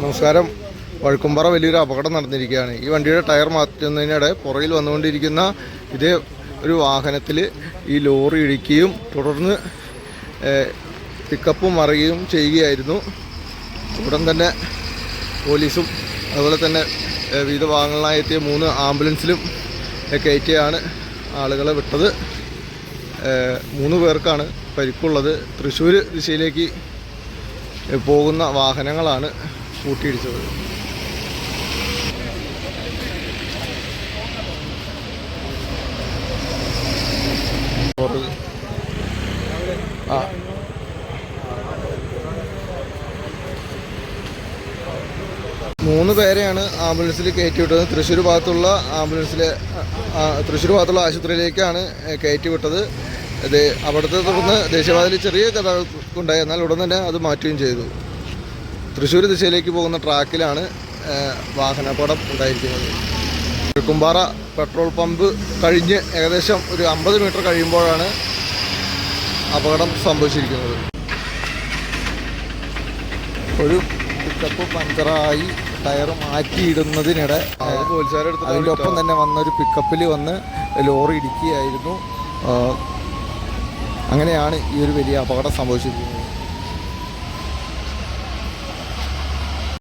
നമസ്കാരം. വഴുക്കുംപാറ വലിയൊരു അപകടം നടന്നിരിക്കുകയാണ്. ഈ വണ്ടിയുടെ ടയർ മാറ്റുന്നതിനിടെ പുറയിൽ വന്നുകൊണ്ടിരിക്കുന്ന ഇതേ ഒരു വാഹനത്തിൽ ഈ ലോറി ഇടിക്കുകയും തുടർന്ന് പിക്കപ്പും മറിയുകയും ചെയ്യുകയായിരുന്നു. ഉടൻ തന്നെ പോലീസും അതുപോലെ തന്നെ വിവിധ ഭാഗങ്ങളിലായി എത്തിയ മൂന്ന് ആംബുലൻസിലും കയറ്റിയാണ് ആളുകളെ വിട്ടത്. മൂന്ന് പേർക്കാണ് പരിക്കുള്ളത്. തൃശ്ശൂർ ദിശയിലേക്ക് പോകുന്ന വാഹനങ്ങളാണ് കൂട്ടിയിടിച്ചത്. ആ മൂന്ന് പേരെയാണ് ആംബുലൻസിൽ കയറ്റി വിട്ടത് തൃശ്ശൂർ ഭാഗത്തുള്ള ആംബുലൻസിലെ തൃശ്ശൂർ ഭാഗത്തുള്ള ആശുപത്രിയിലേക്കാണ് കയറ്റി വിട്ടത് ഇത് അവിടുത്തെ തുടർന്ന് ദേശീയപാതയിൽ ചെറിയ ഗതാഗതമുണ്ടായി. എന്നാൽ ഉടൻ തന്നെ അത് മാറ്റുകയും ചെയ്തു. തൃശ്ശൂർ ദിശയിലേക്ക് പോകുന്ന ട്രാക്കിലാണ് വാഹനാപകടം ഉണ്ടായിരിക്കുന്നത്. കുമ്പാറ പെട്രോൾ പമ്പ് കഴിഞ്ഞ് ഏകദേശം ഒരു അമ്പത് മീറ്റർ കഴിയുമ്പോഴാണ് അപകടം സംഭവിച്ചിരിക്കുന്നത്. ഒരു പിക്കപ്പ് പഞ്ചറായി ടയർ മാറ്റിയിടുന്നതിനിടെ അതിന്റെ ഒപ്പം തന്നെ വന്ന ഒരു പിക്കപ്പിൽ വന്ന് ലോറി ഇടിക്കുകയായിരുന്നു. അങ്ങനെയാണ് ഈ ഒരു വലിയ അപകടം സംഭവിച്ചിരിക്കുന്നത്.